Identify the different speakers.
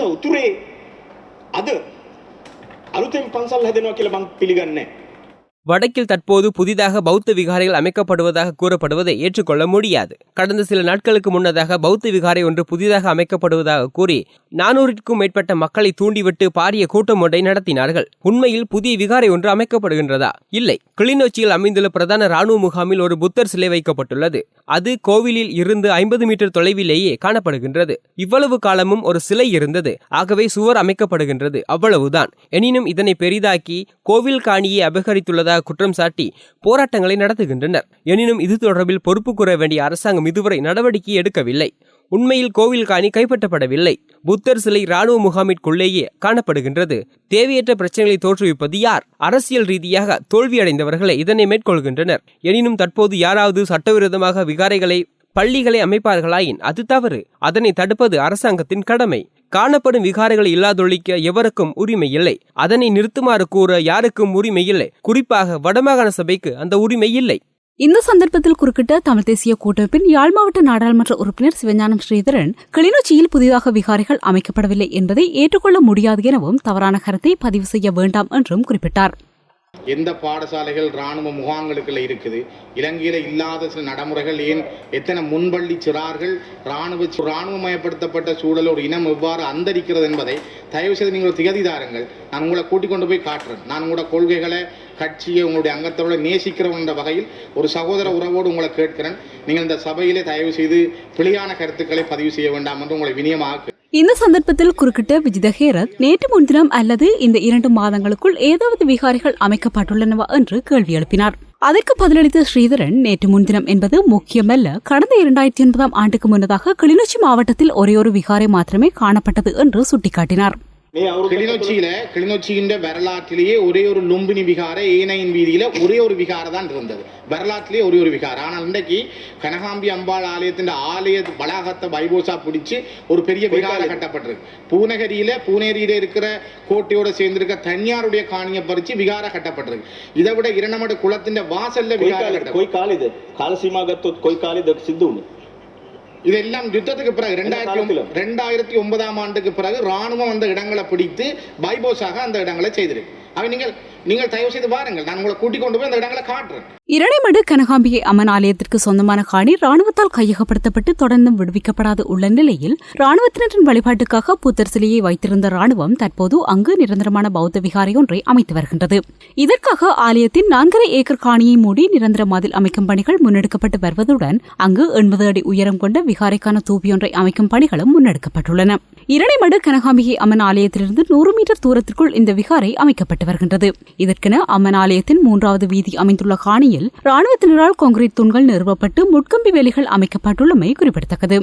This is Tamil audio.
Speaker 1: උතුරේ අද අලුතෙන් පන්සල් හැදෙනවා කියලා මං පිළිගන්නේ නැහැ.
Speaker 2: வடக்கில் தற்போது புதிதாக பௌத்த விகாரைகள் அமைக்கப்படுவதாக கூறப்படுவதை ஏற்றுக்கொள்ள முடியாது. கடந்த சில நாட்களுக்கு முன்னதாக பௌத்த விகாரை ஒன்று புதிதாக அமைக்கப்படுவதாக கூறி நானூறிற்கும் மேற்பட்ட மக்களை தூண்டிவிட்டு பாரிய கூட்டம் ஒன்றை நடத்தினார்கள். உண்மையில் புதிய விகாரை ஒன்று அமைக்கப்படுகின்றதா? இல்லை. கிளிநொச்சியில் அமைந்துள்ள பிரதான ராணுவ முகாமில் ஒரு புத்தர் சிலை வைக்கப்பட்டுள்ளது. அது கோவிலில் இருந்து ஐம்பது மீட்டர் தொலைவிலேயே காணப்படுகின்றது. இவ்வளவு காலமும் ஒரு சிலை இருந்தது. ஆகவே சுவர் அமைக்கப்படுகின்றது. அவ்வளவுதான். எனினும் இதனை பெரிதாக்கி கோவில் காணியை அபகரித்துள்ளதாக குற்றம் சாட்டி போராட்டங்களை நடத்துகின்றனர். எனினும் இது தொடர்பில் பொறுப்பு கூற வேண்டிய அரசாங்கம் இதுவரை நடவடிக்கை எடுக்கவில்லை. உண்மையில் கோவில் காணி கைப்பற்றப்படவில்லை. புத்தர் சிலை ராணுவ முகாமிற்குள்ளேயே காணப்படுகின்றது. தேவையற்ற பிரச்சனைகளை தோற்றுவிப்பது யார்? அரசியல் ரீதியாக தோல்வியடைந்தவர்களை இதனை மேற்கொள்கின்றனர். எனினும் தற்போது யாராவது சட்டவிரோதமாக விகாரைகளை பள்ளிகளை அமைப்பார்களாயின் அது தவறு. அதனை தடுப்பது அரசாங்கத்தின் கடமை. காணப்படும் விகாரைகளை இல்லாதொழிக்க எவருக்கும் உரிமை இல்லை. அதனை நிறுத்துமாறு கூற யாருக்கும் உரிமை இல்லை. குறிப்பாக வடமாகாண சபைக்கு அந்த உரிமை இல்லை.
Speaker 3: இந்த சந்தர்ப்பத்தில் குறுக்கிட்ட தமிழ் தேசிய கூட்டமைப்பின் யாழ் மாவட்ட நாடாளுமன்ற உறுப்பினர் சிவஞானம் ஸ்ரீதரன் கிளிநொச்சியில் புதிதாக விகாரிகள் அமைக்கப்படவில்லை என்பதை ஏற்றுக்கொள்ள முடியாது எனவும் தவறான கருத்தை பதிவு செய்ய வேண்டாம் என்றும் குறிப்பிட்டார்.
Speaker 4: எந்த பாடசாலைகள் இராணுவ முகாம்களுக்குள்ள இருக்குது? இலங்கையில் இல்லாத சில நடைமுறைகள் ஏன் எத்தனை முன்பள்ளி சிறார்கள் இராணுவ இராணுவமயப்படுத்தப்பட்ட சூழல் ஒரு இனம் எவ்வாறு அந்தரிக்கிறது என்பதை தயவு செய்து நீங்கள் திகதி தாருங்கள். நான் உங்களை கூட்டிக் கொண்டு போய் காட்டுறேன். நான் உங்களோட கொள்கைகளை கட்சியை உங்களுடைய அங்கத்தோட நேசிக்கிறவன்ற வகையில் ஒரு சகோதர உறவோடு உங்களை கேட்கிறேன். நீங்கள் இந்த சபையிலே தயவு செய்து பிழையான கருத்துக்களை பதிவு செய்ய வேண்டாம் என்று உங்களை வினியமாக
Speaker 3: இந்த சந்தர்ப்பத்தில் குறுக்கிட்ட விஜிதஹேரத் நேற்று முன்தினம் அல்லது இந்த இரண்டு மாதங்களுக்குள் ஏதாவது விகாரிகள் அமைக்கப்பட்டுள்ளனவா என்று கேள்வி எழுப்பினார். அதற்கு பதிலளித்த ஸ்ரீதரன் நேற்று முன்தினம் என்பது முக்கியமல்ல. கடந்த இரண்டாயிரத்தி ஒன்பதாம் ஆண்டுக்கு முன்னதாக கிளிநொச்சி மாவட்டத்தில் ஒரே ஒரு விகாரை மாத்திரமே காணப்பட்டது என்று சுட்டிக்காட்டினார்.
Speaker 4: கிளிநொச்சியில கிளிநொச்சியின் வரலாற்றிலேயே ஒரே ஒரு லும்பினி விகார ஏனையின் வீதியில ஒரே ஒரு விகார தான் இருந்தது. வரலாற்றிலேயே ஒரே ஒரு விகாரம் ஆனால் இன்றைக்கு கனகாம்பி அம்பாள் ஆலயத்தின் ஆலய வளாகத்தை வைபோசா பிடிச்சு ஒரு பெரிய விகாரம் கட்டப்பட்டிருக்கு. பூநகரியில பூனேரியில இருக்கிற கோட்டையோட சேர்ந்திருக்க தனியாருடைய காணியை பறிச்சு விகாரம் கட்டப்பட்டிருக்கு. இதை விட இரண்டமட குளத்தின் வாசல்ல விகார
Speaker 1: கொய்காலி காலசீமாகத்து கொய்காலி சித்து
Speaker 4: இதெல்லாம் யுத்தத்துக்கு பிறகு ரெண்டாயிரத்தி? ரெண்டாயிரத்தி ஒன்பதாம் ஆண்டுக்கு பிறகு ராணுவம் அந்த இடங்களை பிடித்து பைபோஸாக அந்த இடங்களை செய்திருக்கு அவை நீங்கள் நீங்கள் தயவு செய்து பாருங்கள் நான் உங்களை கூட்டிக் கொண்டு போய் அந்த இடங்களை காட்டுறேன்.
Speaker 3: இரணைமடு கனகாம்பிகை அம்மன் ஆலயத்திற்கு சொந்தமான காணி ராணுவத்தால் கையகப்படுத்தப்பட்டு தொடர்ந்தும் விடுவிக்கப்படாது உள்ள நிலையில் ராணுவத்தினரின் வழிபாட்டுக்காக புத்தர் சிலையை வைத்திருந்த ராணுவம் தற்போது அங்கு நிரந்தரமான பௌத்த விகாரை ஒன்றை அமைத்து வருகின்றது. இதற்காக ஆலயத்தின் நான்கரை ஏக்கர் காணியை மூடி நிரந்தர மதில் அமைக்கும் பணிகள் முன்னெடுக்கப்பட்டு வருவதுடன் அங்கு எண்பது அடி உயரம் கொண்ட விகாரைக்கான தூபியொன்றை அமைக்கும் பணிகளும் முன்னெடுக்கப்பட்டுள்ளன. இரணைமடு கனகாம்பிகை அம்மன் ஆலயத்திலிருந்து நூறு மீட்டர் தூரத்திற்குள் இந்த விகாரை அமைக்கப்பட்டு வருகின்றது. இதற்கென அம்மன் ஆலயத்தின் மூன்றாவது வீதி அமைந்துள்ள காணியில் ராணுவத்தினரால் கான்கிரீட் தூண்கள் நிறுவப்பட்டு முட்கம்பி வேலிகள் அமைக்கப்பட்டுள்ளமை குறிப்பிடத்தக்கது.